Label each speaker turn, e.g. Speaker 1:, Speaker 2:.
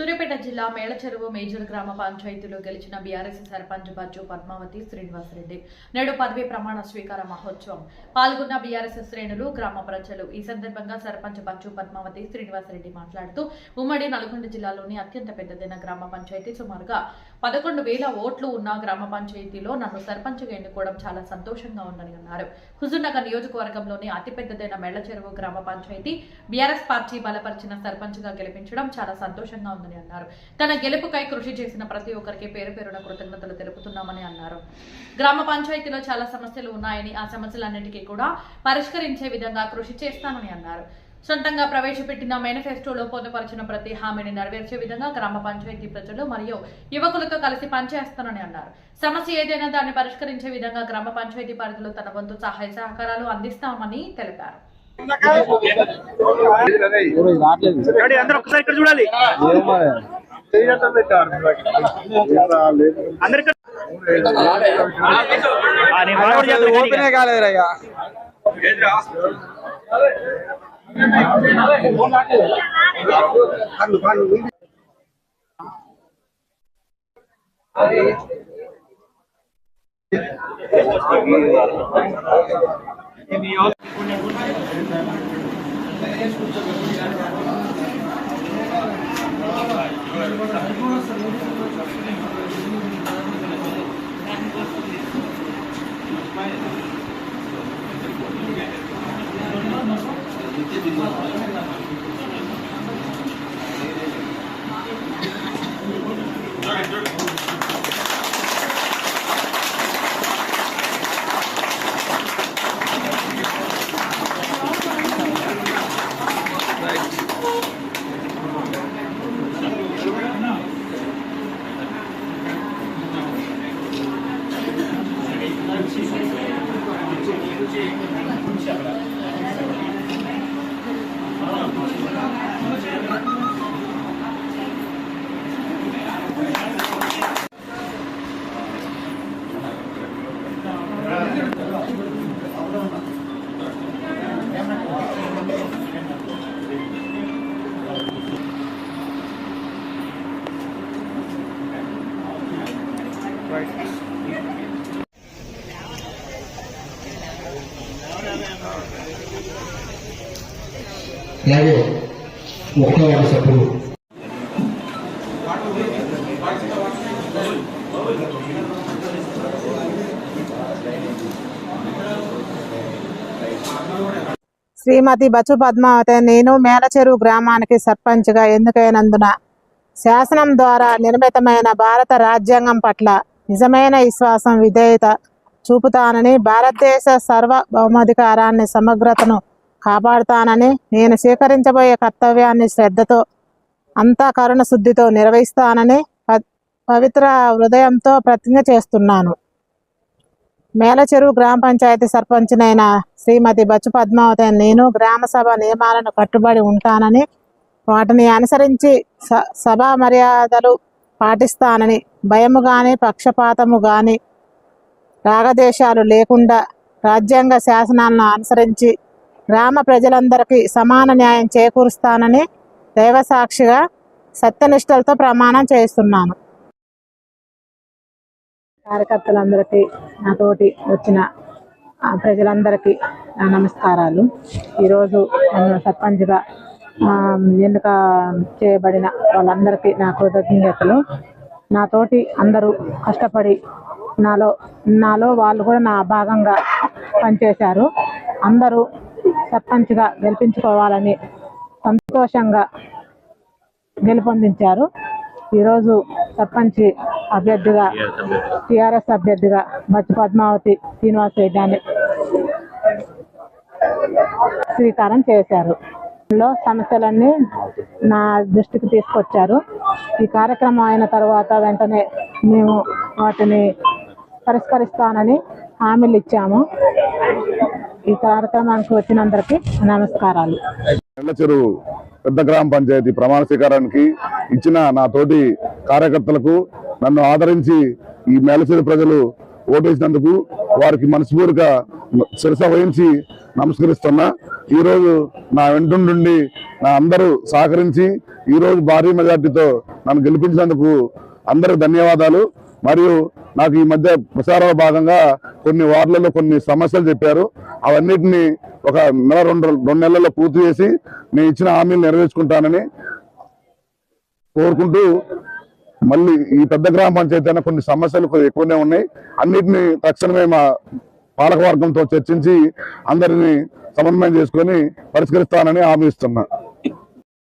Speaker 1: సూర్యాపేట జిల్లా మేళచెరువు మేజర్ గ్రామ పంచాయతీలో గెలిచిన బీఆర్ఎస్ సర్పంచ్ బజ్జు పద్మావతి శ్రీనివాసరెడ్డి. నేడు పదవీ ప్రమాణ స్వీకార మహోత్సవం. పాల్గొన్న బీఆర్ఎస్ శ్రేణులు గ్రామ ప్రజలు ఈ సందర్భంగా సర్పంచ్ బజ్జు పద్మావతి శ్రీనివాసరెడ్డి మాట్లాడుతూ ఉమ్మడి నల్గొండ జిల్లాలోని అత్యంత పెద్దదైన గ్రామ పంచాయతీ సుమారుగా పదకొండు వేల ఓట్లు ఉన్న గ్రామ పంచాయతీలో నన్ను సర్పంచ్గా ఎన్నుకోవడం చాలా సంతోషంగా ఉందని అన్నారు. హుజూర్నగర్ నియోజకవర్గంలోని అతిపెద్దదైన మెళ్ళచెరువు గ్రామ పంచాయతీ బీఆర్ఎస్ పార్టీ బలపరిచిన సర్పంచ్గా గెలిపించడం చాలా సంతోషంగా ఉందని అన్నారు. తన గెలుపుకై కృషి చేసిన ప్రతి ఒక్కరికి పేరు పేరున కృతజ్ఞతలు తెలుపుతున్నామని అన్నారు. గ్రామ పంచాయతీలో చాలా సమస్యలు ఉన్నాయని ఆ సమస్యలన్నింటికీ కూడా పరిష్కరించే విధంగా కృషి చేస్తానని అన్నారు. సొంతంగా ప్రవేశపెట్టిన మేనిఫెస్టోలో పొందుపరిచిన ప్రతి హామీని నెరవేర్చే విధంగా గ్రామ పంచాయతీ ప్రజలు మరియు యువకులతో కలిసి పనిచేస్తానని అన్నారు. సమస్య ఏదైనా దాన్ని పరిష్కరించే విధంగా గ్రామ పంచాయతీ పరిధిలో తన వంతు సహాయ సహకారాలు అందిస్తామని తెలిపారు.
Speaker 2: ఓపెనే కాలేదు Ini
Speaker 3: అలాగే వార్డు సభ్యులు.
Speaker 4: శ్రీమతి బచ్చు పద్మావతి నేను మేలచెరువు గ్రామానికి సర్పంచ్గా ఎన్నికైనందున శాసనం ద్వారా నిర్మితమైన భారత రాజ్యాంగం పట్ల నిజమైన విశ్వాసం విధేయత చూపుతానని భారతదేశ సార్వభౌమాధికారాన్ని సమగ్రతను కాపాడుతానని నేను స్వీకరించబోయే కర్తవ్యాన్ని శ్రద్ధతో అంతా కరుణ శుద్ధితో నిర్వహిస్తానని ప- పవిత్ర హృదయంతో ప్రతిజ్ఞ చేస్తున్నాను. మేలచెరువు గ్రామ పంచాయతీ సర్పంచినైన శ్రీమతి బచ్చు పద్మావతి నేను గ్రామసభ నియమాలను కట్టుబడి ఉంటానని వాటిని అనుసరించి స సభా మర్యాదలు పాటిస్తానని భయము కానీ పక్షపాతము కానీ రాగదేశాలు లేకుండా రాజ్యాంగ శాసనాలను అనుసరించి గ్రామ ప్రజలందరికీ సమాన న్యాయం చేకూరుస్తానని దైవసాక్షిగా సత్యనిష్టలతో ప్రమాణం చేస్తున్నాను కార్యకర్తలందరికీ నాతోటి వచ్చిన ప్రజలందరికీ నా నమస్కారాలు. ఈరోజు నన్ను సర్పంచ్గా ఆ, ఎన్నిక చేయబడిన వాళ్ళందరికీ నా కృతజ్ఞతలు. నాతోటి అందరూ కష్టపడి నాలో నాలో వాళ్ళు కూడా నా భాగంగా పనిచేశారు. అందరూ సర్పంచ్గా గెలిపించుకోవాలని సంతోషంగా గెలుపొందించారు. ఈరోజు సర్పంచ్ అభ్యర్థిగా టిఆర్ఎస్ అభ్యర్థిగా బచ్చు పద్మావతి శ్రీనివాస్ రెడ్డి స్వీకారం చేశారు. లో సమస్యలన్నీ నా దృష్టికి తీసుకొచ్చారు. ఈ కార్యక్రమం అయిన తర్వాత వెంటనే మేము వాటిని పరిష్కరిస్తానని హామీలు ఇచ్చాము. ఈ కార్యక్రమానికి వచ్చినందరికీ నమస్కారాలు.
Speaker 5: చెరువు పెద్ద గ్రామ పంచాయతీ ప్రమాణ స్వీకారానికి ఇచ్చిన నా తోటి కార్యకర్తలకు నన్ను ఆదరించి ఈ మేలచెరు ప్రజలు ఓటేసినందుకు వారికి మనస్ఫూర్తిగా శిరస వహించి నమస్కరిస్తున్నా. ఈరోజు నా వెంటుండి నా అందరూ సహకరించి ఈరోజు భారీ మెజార్టీతో నన్ను గెలిపించినందుకు అందరికి ధన్యవాదాలు. మరియు నాకు ఈ మధ్య ప్రచారంలో భాగంగా కొన్ని వార్డులలో కొన్ని సమస్యలు చెప్పారు. అవన్నిటిని ఒక నెల రెండు రెండు నెలల్లో పూర్తి చేసి నేను ఇచ్చిన హామీలు నెరవేర్చుకుంటానని కోరుకుంటూ మళ్ళీ ఈ పెద్ద గ్రామ పంచాయతీ అయినా కొన్ని సమస్యలు ఎక్కువనే ఉన్నాయి. అన్నిటిని తక్షణమే మా పాలకవర్గంతో చర్చించి అందరినీ సమన్వయం చేసుకొని పరిష్కరిస్తానని హామీ ఇస్తున్నా.